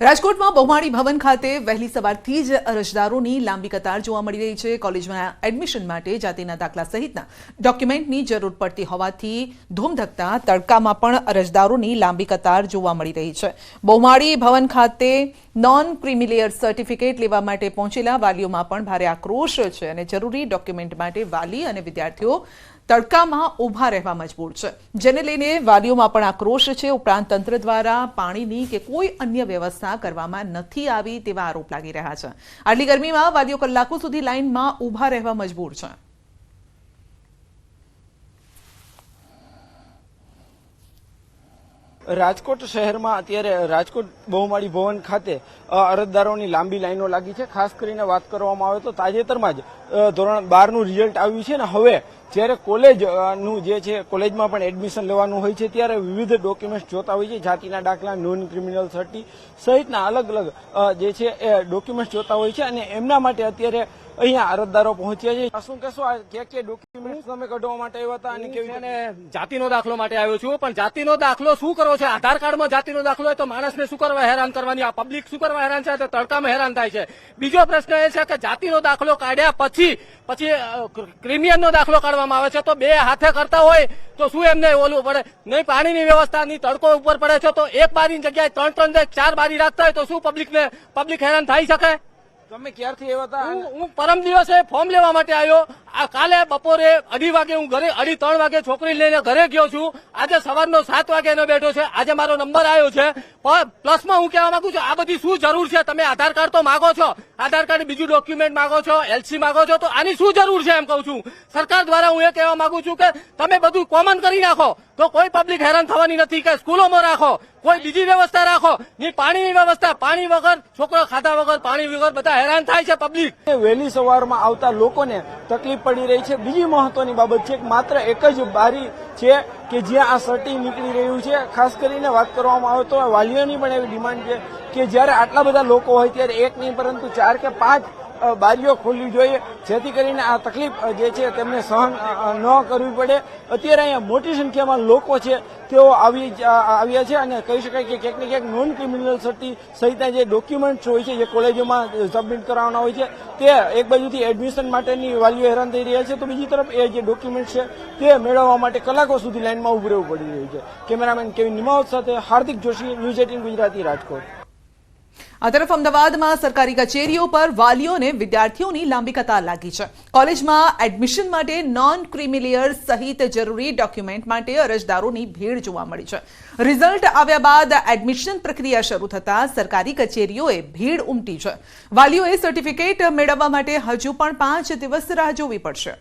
રાજકોટમાં બહુમાળી ભવન ખાતે વહેલી સવારથી જ અરજદારોની લાંબી કતાર જોવા મળી રહી છે. કોલેજમાં એડમિશન માટે જાતિના દાખલા સહિતના ડોક્યુમેન્ટની જરૂર પડતી હોવાથી ધૂમધકતા, તડકામાં પણ અરજદારોની લાંબી કતાર જોવા મળી રહી છે. બહુમાળી ભવન ખાતે નોન ક્રિમિલિયર સર્ટિફિકેટ લેવા માટે પહોંચેલા વાલીઓમાં પણ ભારે આક્રોશ છે અને જરૂરી ડોક્યુમેન્ટ માટે વાલી અને વિદ્યાર્થીઓ તડકામાં ઊભા રહેવા મજબૂર છે. જેને લઈને વાલીઓમાં પણ આક્રોશ છે. ઉપરાંત તંત્ર દ્વારા પાણીની કે કોઈ અન્ય વ્યવસ્થા કરવામાં નથી આવી તેવા આરોપ લાગી રહ્યા છે. આટલી ગરમીમાં વાલીઓ કલાકો સુધી લાઇનમાં ઊભા રહેવા મજબૂર છે. રાજકોટ શહેરમાં અત્યારે રાજકોટ બહુમાળી ભવન ખાતે અરજદારોની લાંબી લાઈનો લાગી છે. ખાસ કરીને વાત કરવામાં આવે તો તાજેતરમાં જ ધોરણ બારનું રિઝલ્ટ આવ્યું છે ને હવે જ્યારે કોલેજનું જે છે, કોલેજમાં પણ એડમિશન લેવાનું હોય છે, ત્યારે વિવિધ ડોક્યુમેન્ટ્સ જોતા હોય છે. જાતિના દાખલા નોન ક્રિમિનલ સર્ટી સહિતના અલગ અલગ જે છે, એ ડોક્યુમેન્ટ્સ જોતા હોય છે. અને એમના માટે અત્યારે અહીંયા અરજદારો પહોંચ્યા છે. શું કહેશો? આ કે કે ડોક્યુમેન્ટ તમે કઢવા માટે આવ્યા હતા અને કેવી અને જાતિનો દાખલો માટે આવ્યો છું પણ જાતિનો દાખલો શું કરો છે? આધાર કાર્ડમાં જાતિનો દાખલો હોય તો માણસને શું કરવા હેરાન કરવાની? આ પબ્લિક શું કરવા હેરાન છે? તો તડકામાં હેરાન થાય છે. બીજો પ્રશ્ન એ છે કે જાતિનો દાખલો કાઢ્યા પછી પછી ક્રિમિયનનો દાખલો કાઢવામાં આવે છે. તો બે હાથે કરતા હોય તો શું એમને ઓલું પડે? નહીં પાણીની વ્યવસ્થા નહીં તડકો ઉપર પડે છે તો એક બારીની જગ્યાએ ત્રણ ત્રણ ચાર બારી રાખતા હોય તો શું પબ્લિકને પબ્લિક હેરાન થઈ શકે? તમે ક્યારથી આવ્યા હતા હું પરમ દિવસે ફોર્મ લેવા માટે આવ્યો. આ કાલે બપોરે અઢી વાગે હું ઘરે, અઢી ત્રણ વાગે છોકરી લઈને ઘરે ગયો છું. આજે સવારનો સાત વાગે એનો બેઠો છે. આજે મારો નંબર આવ્યો છે. પણ પ્લસમાં હું કહેવા માંગુ છું, આ બધી શું જરૂર છે? તમે આધાર કાર્ડ તો માગો છો. આધાર કાર્ડ બીજું ડોક્યુમેન્ટ માગો છો એલસી માગો છો, તો આની શું જરૂર છે એમ કહું છું. સરકાર દ્વારા હું એ કહેવા માંગુ છું કે તમે બધું કોમન કરી નાખો. તો કોઈ પબ્લિક હેરાન થવાની નથી કે સ્કૂલોમાં રાખો, કોઈ બીજી વ્યવસ્થા રાખો. ની પાણીની વ્યવસ્થા, પાણી વગર, છોકરો ખાધા વગર, પાણી વગર બધા હેરાન થાય છે પબ્લિક વહેલી સવારમાં આવતા લોકોને તકલીફ પડી રહી છે. બીજી મહત્વની બાબત છે માત્ર એક જ બારી છે કે જ્યાં આ સર્ટી નીકળી રહ્યું છે. ખાસ કરીને વાત કરવામાં આવે તો વાલીઓની પણ એવી ડિમાન્ડ છે કે જ્યારે આટલા બધા લોકો હોય ત્યારે એક નહીં, પરંતુ ચાર કે પાંચ બારીઓ ખોલવી જોઈએ. જેથી કરીને આ તકલીફ જે છે તેમને સહન ન કરવી પડે. અત્યારે અહીંયા મોટી સંખ્યામાં લોકો છે, તેઓ આવી આવ્યા છે અને કહી શકાય કે ક્યાંક ને ક્યાંક નોન ક્રિમિનલ સર્ટી સહિતના જે ડોક્યુમેન્ટ્સ હોય છે, જે કોલેજોમાં સબમિટ કરાવવાના હોય છે, તે એક બાજુથી એડમિશન માટેની વાલીઓ હેરાન થઈ રહ્યા છે. તો બીજી તરફ એ જે ડોક્યુમેન્ટ છે, તે મેળવવા માટે કલાકો સુધી લાઇનમાં ઉભું પડી રહ્યું છે. કેમેરામેન કેવિન નિમાવત સાથે હાર્દિક જોશી, ન્યૂઝ એટીન ગુજરાતી રાજકોટ. આ તરફ અમદાવાદમાં સરકારી કચેરીઓ પર વાલીઓ અને વિદ્યાર્થીઓની લાંબી કતાર લાગી છે. કોલેજમાં એડમિશન માટે નોન ક્રિમિલિયર સહિત જરૂરી ડોક્યુમેન્ટ માટે અરજદારોની ભીડ જોવા મળી છે. રિઝલ્ટ આવ્યા બાદ એડમિશન પ્રક્રિયા શરૂ થતાં સરકારી કચેરીઓએ ભીડ ઉમટી છે. વાલીઓએ સર્ટિફિકેટ મેળવવા માટે હજુ પણ પાંચ દિવસ રાહ જોવી પડશે.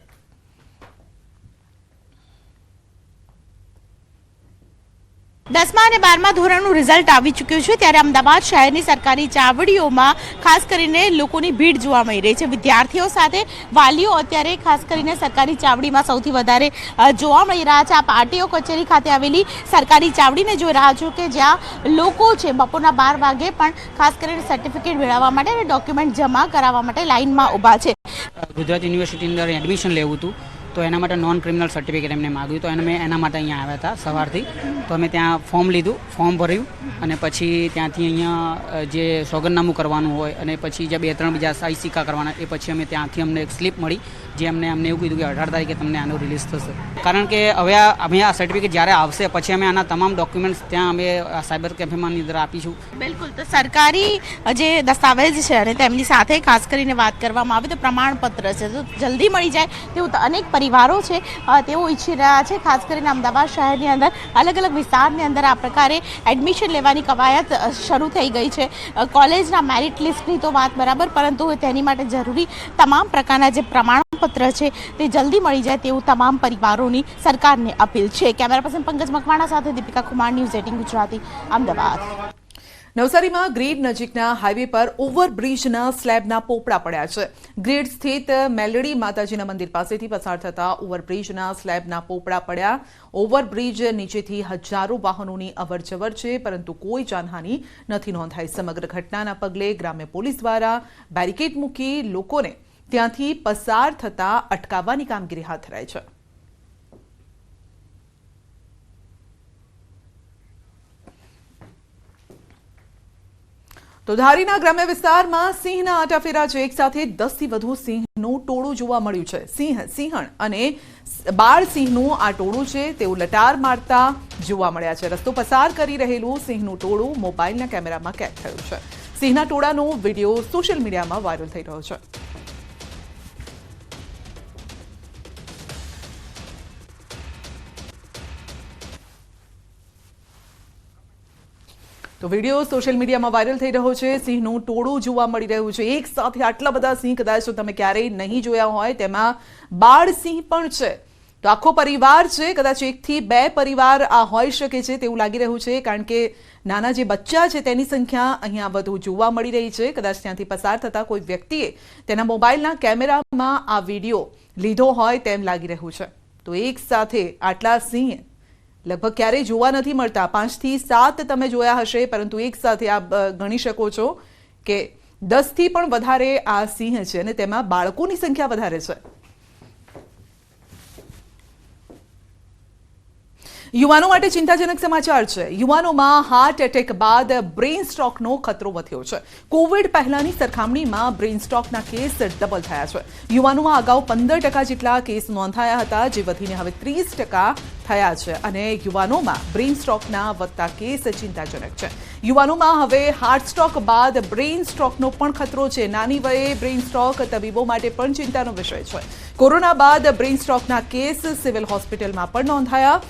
દસમા અને બારમા ધોરણનું રિઝલ્ટ આવી ચૂક્યું છે, ત્યારે અમદાવાદ શહેરની સરકારી ચાવડીઓમાં ખાસ કરીને લોકોની ભીડ જોવા મળી રહી છે. વિદ્યાર્થીઓ સાથે વાલીઓ અત્યારે ખાસ કરીને સરકારી ચાવડીમાં સૌથી વધારે જોવા મળી રહ્યા છે. આ પાર્ટીઓ કચેરી ખાતે આવેલી સરકારી ચાવડીને જોઈ રહ્યા છો કે જ્યાં લોકો છે, બપોરના બાર વાગે પણ ખાસ કરીને સર્ટિફિકેટ મેળવવા માટે અને ડોક્યુમેન્ટ જમા કરાવવા માટે લાઇનમાં ઊભા છે. ગુજરાત યુનિવર્સિટીની અંદર એડમિશન લેવું હતું. તો એના માટે નોન ક્રિમિનલ સર્ટિફિકેટ એમને માગ્યું. તો એને મેં એના માટે અહીંયા આવ્યા હતા સવારથી. તો અમે ત્યાં ફોર્મ લીધું ફોર્મ ભર્યું અને પછી ત્યાંથી અહીંયા જે સોગંદનામું કરવાનું હોય અને પછી જે બે ત્રણ બીજા સાઈ સિક્કા કરવાના એ પછી અમે ત્યાંથી અમને એક સ્લીપ મળી. જે અમને અમને એવું કીધું કે અઢાર તારીખે તમને આનું રિલીઝ થશે. કારણ કે હવે અમે આ સર્ટિફિકેટ જ્યારે આવશે, પછી અમે આના તમામ ડોક્યુમેન્ટ્સ ત્યાં અમે સાયબર કેફેમાંની અંદર આપીશું. બિલકુલ. તો સરકારી જે દસ્તાવેજ છે અને તેમની સાથે ખાસ કરીને વાત કરવામાં આવે તો પ્રમાણપત્ર છે. તો જલ્દી મળી જાય તેવું તો અનેક પરિવારો છે તેઓ ઈચ્છી રહ્યા છે. ખાસ કરીને અમદાવાદ શહેરની અંદર અલગ અલગ વિસ્તારની અંદર આ પ્રકારે એડમિશન લેવાની કવાયત શરૂ થઈ ગઈ છે. કોલેજના મેરિટ લિસ્ટની તો વાત બરાબર, પરંતુ તેની માટે જરૂરી તમામ પ્રકારના જે પ્રમાણપત્ર છે તે જલ્દી મળી જાય તેવું તમામ પરિવારોની સરકારને અપીલ છે. કેમેરા પર્સન પંકજ મકવાણા સાથે દીપિકા કુમાર, ન્યૂઝ એટીન ગુજરાતી, અમદાવાદ. નવસારીમાં ગ્રીડ નજીકના હાઈવે પર ઓવરબ્રિજના સ્લેબના પોપડા પડ્યા છે. ગ્રીડ સ્થિત મેલડી માતાજીના મંદિર પાસેથી પસાર થતા ઓવરબ્રિજના સ્લેબના પોપડા પડ્યા. ઓવરબ્રિજ નીચેથી હજારો વાહનોની અવરજવર છે, પરંતુ કોઈ જાનહાની નથી નોંધાઈ. સમગ્ર ઘટનાના પગલે ગ્રામ્ય પોલીસ દ્વારા બેરિકેડ મૂકી લોકોને ત્યાંથી પસાર થતા અટકાવવાની કામગીરી હાથ ધરાઈ છે. તો ધારીના ગ્રામ્ય વિસ્તારમાં સિંહના આટાફેરા છે એક સાથે દસથી વધુ સિંહનું ટોળું જોવા મળ્યું છે. સિંહ, સિંહણ અને બાળ સિંહનું આ ટોળું છે તેઓ લટાર મારતા જોવા મળ્યા છે. રસ્તો પસાર કરી રહેલું સિંહનું ટોળું મોબાઈલના કેમેરામાં કેદ થયું છે. સિંહના ટોળાનો વીડિયો સોશિયલ મીડિયામાં વાયરલ થઈ રહ્યો છે. તો વીડિયો સોશિયલ મીડિયામાં વાયરલ થઈ રહ્યો છે. સિંહનું ટોળું જોવા મળી રહ્યું છે. એક સાથે આટલા બધા સિંહ કદાચ તમે ક્યારેય નહીં જોયા હોય, તેમાં બાળ સિંહ પણ છે. તો આખો પરિવાર છે. કદાચ એકથી બે પરિવાર આ હોઈ શકે છે તેવું લાગી રહ્યું છે. કારણ કે નાના જે બચ્ચા છે તેની સંખ્યા અહીંયા વધુ જોવા મળી રહી છે. કદાચ ત્યાંથી પસાર થતા કોઈ વ્યક્તિએ તેના મોબાઈલના કેમેરામાં આ વીડિયો લીધો હોય તેમ લાગી રહ્યું છે. તો એક સાથે આટલા સિંહ લગભગ ક્યારેય જોવા નથી મળતા. પાંચથી સાત તમે જોયા હશે, પરંતુ એક સાથે આપ ગણી શકો છો કે દસથી પણ વધારે આ સિંહ છે અને તેમાં બાળકોની સંખ્યા વધારે છે. યુવાનો માટે ચિંતાજનક સમાચાર છે. યુવાનોમાં હાર્ટ એટેક બાદ બ્રેઇન સ્ટ્રોકનો ખતરો વધ્યો છે. કોવિડ પહેલાની સરખામણીમાં બ્રેઇન સ્ટ્રોકના કેસ ડબલ થયા છે. યુવાનોમાં અગાઉ પંદર ટકા જેટલા કેસ નોંધાયા હતા, જે વધીને હવે ત્રીસ ટકા થયા છે અને યુવાનોમાં બ્રેઇન સ્ટ્રોકના વધતા કેસ ચિંતાજનક છે. યુવાનોમાં હવે હાર્ટ સ્ટ્રોક બાદ બ્રેઇન સ્ટ્રોકનો પણ ખતરો છે. નાની વયે બ્રેઇન સ્ટ્રોક તબીબો માટે પણ ચિંતાનો વિષય છે. કોરોના બાદ બ્રેઇન સ્ટ્રોકના કેસ સિવિલ હોસ્પિટલમાં પણ નોંધાયા.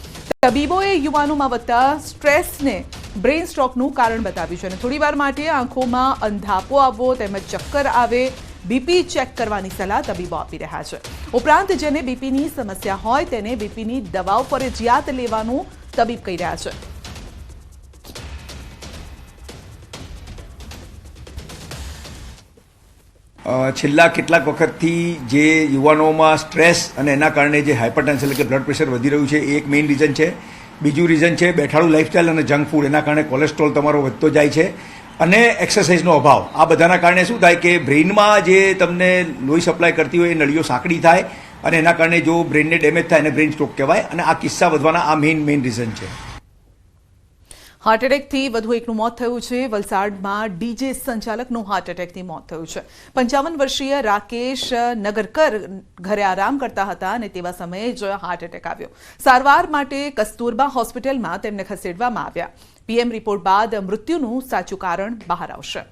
તબીબોએ યુવાનોમાં વધતા સ્ટ્રેસને બ્રેઇન સ્ટ્રોકનું કારણ બતાવ્યું છે અને થોડીવાર માટે આંખોમાં અંધાપો આવવો તેમજ ચક્કર આવે બીપી ચેક કરવાની સલાહ તબીબો આપી રહ્યા છે. ઉપરાંત જેને બીપીની સમસ્યા હોય તેને બીપીની દવાઓ ફરજિયાત લેવાનું તબીબ કહી રહ્યા છે. છેલ્લા કેટલાક વખતથી જે યુવાનોમાં સ્ટ્રેસ અને એના કારણે જે હાઇપરટેન્શન એટલે કે બ્લડ પ્રેશર વધી રહ્યું છે, એ એક મેઇન રીઝન છે. બીજું રીઝન છે બેઠાડું લાઇફસ્ટાઇલ અને જંક ફૂડ. એના કારણે કોલેસ્ટ્રોલ તમારો વધતો જાય છે. અને એક્સરસાઇઝનો અભાવ. આ બધાના કારણે શું થાય કે બ્રેઇનમાં જે તમને લોહી સપ્લાય કરતી હોય એ નળીઓ સાંકડી થાય અને એના કારણે જો બ્રેઇનને ડેમેજ થાય એને બ્રેઇન સ્ટ્રોક કહેવાય અને આ કિસ્સા વધવાના આ મેઇન મેઇન રીઝન છે. હાર્ટ એટેકથી વધુ એકનું મોત થયું છે. વલસાડમાં ડીજે સંચાલકનું હાર્ટ એટેકથી મોત થયું છે. પંચાવન વર્ષીય રાકેશ નગરકર ઘરે આરામ કરતા હતા અને તેવા સમયે જ હાર્ટ એટેક આવ્યો. સારવાર માટે કસ્તુરબા હોસ્પિટલમાં તેમને ખસેડવામાં આવ્યા. પીએમ રિપોર્ટ બાદ મૃત્યુનું સાચું કારણ બહાર આવશે.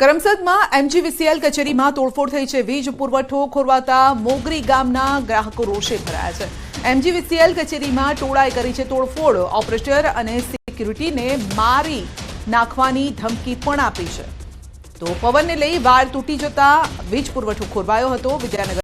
કરમસદમાં એમજીવીસીએલ કચેરીમાં તોડફોડ થઈ છે. વીજ પુરવઠો ખોરવાતા મોગરી ગામના ગ્રાહકો રોષે ભરાયા છે. એમજીવીસીએલ કચેરીમાં ટોળાએ કરી છે તોડફોડ. ઓપરેટર અને સિક્યુરિટીને મારી નાખવાની ધમકી પણ આપી છે. તો પવનને લઈ વાળ તૂટી જતા વીજ પુરવઠો ખોરવાયો હતો. વિદ્યાનગર